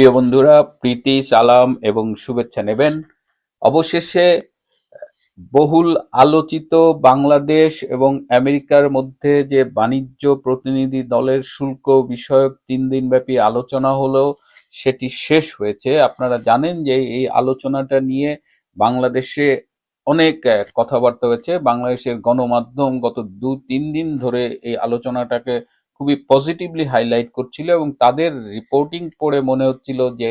প্রিয় বন্ধুরা, প্রীতি, সালাম এবং শুভেচ্ছা নেবেন। অবশেষে, বহুল আলোচিত বাংলাদেশ এবং আমেরিকার মধ্যে যে বাণিজ্য প্রতিনিধি দলের শুল্ক বিষয়ক তিন দিনব্যাপী আলোচনা হলো, সেটি শেষ হয়েছে। আপনারা জানেন যে এই আলোচনাটা নিয়ে বাংলাদেশে অনেক কথাবার্তা হয়েছে। বাংলাদেশের গণমাধ্যম গত দু তিন দিন ধরে এই আলোচনাটাকে খুবই পজিটিভলি হাইলাইট করছিল এবং তাদের রিপোর্টিং পড়ে মনে হচ্ছিল যে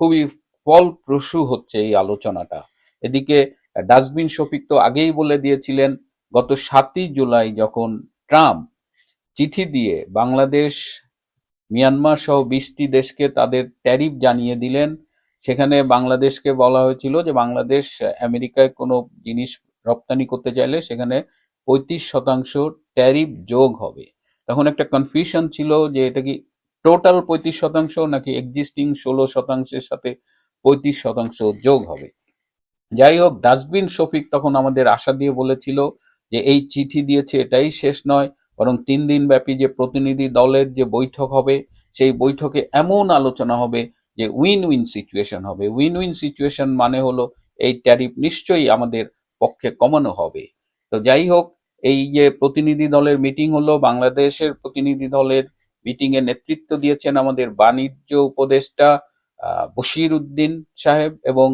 খুবই ফলপ্রসূ হচ্ছে এই আলোচনাটা। এদিকে, ডাস্টবিন শফিক তো আগেই বলে দিয়েছিলেন, গত সাতই জুলাই যখন ট্রাম্প চিঠি দিয়ে বাংলাদেশ, মিয়ানমার সহ বিশটি দেশকে তাদের ট্যারিফ জানিয়ে দিলেন, সেখানে বাংলাদেশকে বলা হয়েছিল যে বাংলাদেশ আমেরিকায় কোনো জিনিস রপ্তানি করতে চাইলে সেখানে পঁয়ত্রিশ শতাংশ ট্যারিফ যোগ হবে। তখন একটা কনফিউশন ছিল যে এটা কি টোটাল পঁয়ত্রিশ শতাংশ নাকি এক্সিস্টিং ষোলো শতাংশের সাথে পঁয়ত্রিশ শতাংশ যোগ হবে। যাই হোক, ডাস্টবিন শফিক তখন আমাদের আশা দিয়ে বলেছিল যে এই চিঠি দিয়েছে এটাই শেষ নয়, বরং তিন দিন ব্যাপী যে প্রতিনিধি দলের যে বৈঠক হবে, সেই বৈঠকে এমন আলোচনা হবে যে উইন উইন সিচুয়েশন হবে। উইন উইন সিচুয়েশন মানে হলো এই ট্যারিফ নিশ্চয়ই আমাদের পক্ষে কমানো হবে। তো যাই হোক এই যে প্রতিনিধি দলের মিটিং হলো, বাংলাদেশের প্রতিনিধি দলের মিটিং এ নেতৃত্ব দিয়েছেন আমাদের বাণিজ্য উপদেষ্টা বশির উদ্দিন সাহেব এবং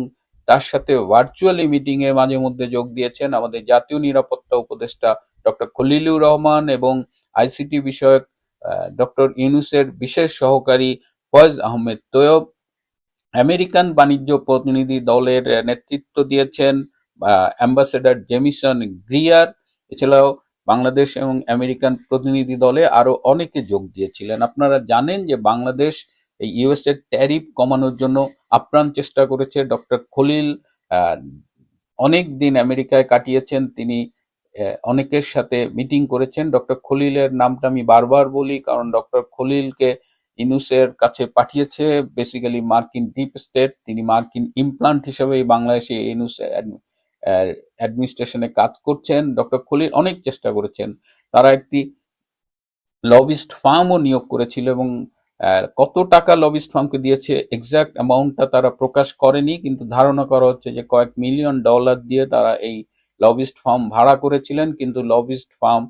তার সাথে ভার্চুয়ালি মিটিং এ মাঝে মধ্যে যোগ দিয়েছেন আমাদের জাতীয় নিরাপত্তা উপদেষ্টা ডক্টর খলিলুর রহমান এবং আইসিটি বিষয়ক ডক্টর ইউনুসের বিশেষ সহকারী ফয়েজ আহমেদ তৈয়ব। আমেরিকান বাণিজ্য প্রতিনিধি দলের নেতৃত্ব দিয়েছেন অ্যাম্বাসেডর জেমিসন গ্রিয়ার। এছাড়াও বাংলাদেশ এবং আমেরিকান প্রতিনিধি দলে আরও অনেকে যোগ দিয়েছিলেন। আপনারা জানেন যে বাংলাদেশ এই ইউএস এর ট্যারিফ কমানোর জন্য আপ্রাণ চেষ্টা করেছে। ডক্টর খলিল অনেক দিন আমেরিকায় কাটিয়েছেন। তিনি অনেকের সাথে মিটিং করেছেন। ডক্টর খলিলের নামটা আমি বারবার বলি কারণ ডক্টর খলিলকে ইনুসের কাছে পাঠিয়েছে। বেসিক্যালি মার্কিন ডিপ স্টেট, তিনি মার্কিন ইমপ্লান্ট হিসেবে বাংলাদেশে ইনুস অ্যাডমিনিস্ট্রেশনে কাজ করছেন। ডক্টর খলিল অনেক চেষ্টা করেছেন। তারা একটি লবিস্ট ফার্মও নিয়োগ করেছিল এবং কত টাকা লবিস্ট ফার্মকে দিয়েছে এক্সাক্ট অ্যামাউন্টটা তারা প্রকাশ করেনি, কিন্তু ধারণা করা হচ্ছে যে কয়েক মিলিয়ন ডলার দিয়ে তারা এই লবিস্ট ফার্ম ভাড়া করেছিলেন, কিন্তু লবিস্ট ফার্ম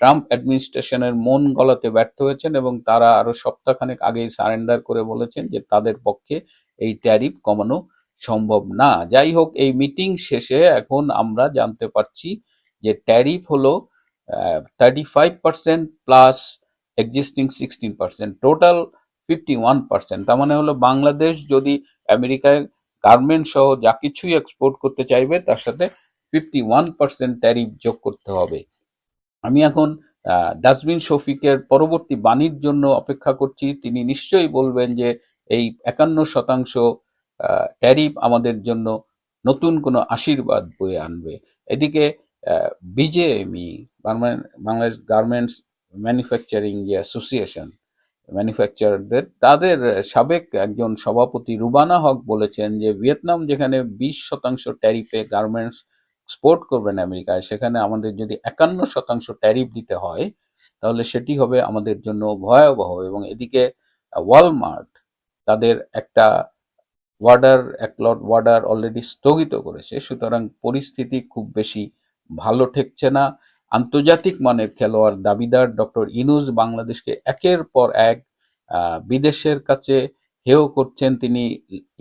ট্রাম্প অ্যাডমিনিস্ট্রেশনের মন গলাতে ব্যর্থ হয়েছেন এবং তারা আরও সপ্তাহখানেক আগেই সারেন্ডার করে বলেছেন যে তাদের পক্ষে এই ট্যারিফ কমানো সম্ভব না। যাই হোক এই মিটিং শেষে এখন আমরা জানতে পারছি যে ট্যারিফ হলো thirty five percent plus existing sixteen percent total fifty one percent তার মানে হলো বাংলাদেশ যদি আমেরিকায় গার্মেন্ট সহ যা কিছুই এক্সপোর্ট করতে চাইবে, তার সাথে ফিফটি ওয়ান পার্সেন্ট ট্যারিফ যোগ করতে হবে। আমি এখন ডাস্টবিন শফিকের পরবর্তী বাণীর জন্য অপেক্ষা করছি। তিনি নিশ্চয়ই বলবেন যে এই একান্ন শতাংশ ট্যারিফ আমাদের জন্য নতুন কোনো আশীর্বাদ বয়ে আনবে। এদিকে বিজেএমই বাংলাদেশ গার্মেন্টস ম্যানুফ্যাকচারিং যে অ্যাসোসিয়েশন ম্যানুফ্যাকচারারদের তাদের সাবেক একজন সভাপতি রুবানা হক বলেছেন যে ভিয়েতনাম যেখানে বিশ শতাংশ ট্যারিফে গার্মেন্টস এক্সপোর্ট করবেন আমেরিকায়, সেখানে আমাদের যদি একান্ন শতাংশ ট্যারিফ দিতে হয়, তাহলে সেটি হবে আমাদের জন্য ভয়াবহ। এবং এদিকে ওয়ালমার্ট, তাদের একটা ওয়ার্ডার এক লট ওয়ার্ডার অলরেডি স্থগিত করেছে, সুতরাং পরিস্থিতি খুব বেশি ভালো ঠেকছে না। আন্তর্জাতিক মানের খেলোয়াড় দাবিদার ডক্টর ইনুজ বাংলাদেশকে একের পর এক বিদেশের কাছে হেয় করছেন তিনি।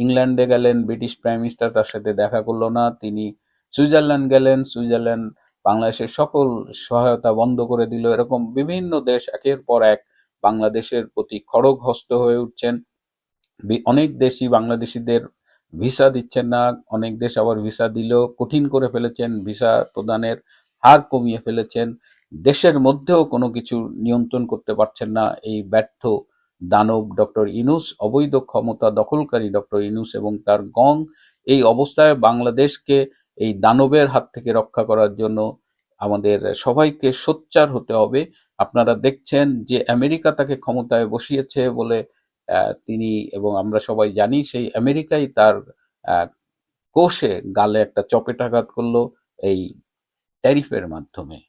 ইংল্যান্ডে গেলেন, ব্রিটিশ প্রাইম মিনিস্টার তার সাথে দেখা করল না, তিনি সুইজারল্যান্ড গেলেন, সুইজারল্যান্ড বাংলাদেশের সকল সহায়তা বন্ধ করে দিল। এরকম বিভিন্ন দেশ একের পর এক বাংলাদেশের প্রতি খড়গ হস্ত হয়ে উঠছেন। অনেক দেশই বাংলাদেশিদের ভিসা দিচ্ছেন না, অনেক দেশ আবার ভিসা দিলেও কঠিন করে ফেলেছেন, ভিসা প্রদানের হার কমিয়ে ফেলেছেন, দেশের মধ্যেও কোনো কিছু নিয়ন্ত্রণ করতে পারছেন না এই ব্যর্থ দানব ডক্টর ইনুস, অবৈধ ক্ষমতা দখলকারী ডক্টর ইনুস এবং তার গং এই অবস্থায় বাংলাদেশকে এই দানবের হাত থেকে রক্ষা করার জন্য আমাদের সবাইকে সোচ্চার হতে হবে। আপনারা দেখছেন যে আমেরিকা তাকে ক্ষমতায় বসিয়েছে বলে তিনি এবং আমরা সবাই জানি সেই আমেরিকাই তার কোষে গালে একটা চপেটাঘাত করল এই ট্যারিফের মাধ্যমে।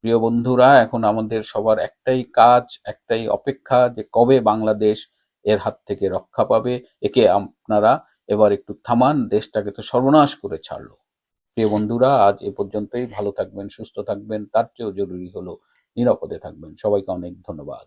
প্রিয় বন্ধুরা, এখন আমাদের সবার একটাই কাজ, একটাই অপেক্ষা যে কবে বাংলাদেশ এর হাত থেকে রক্ষা পাবে। একে আপনারা এবার একটু থামান, দেশটাকে তো সর্বনাশ করে ছাড়লো। প্রিয় বন্ধুরা, আজ এ পর্যন্তই। ভালো থাকবেন, সুস্থ থাকবেন। তার চেয়েও জরুরি হলো নিরাপদে থাকবেন। সবাইকে অনেক ধন্যবাদ।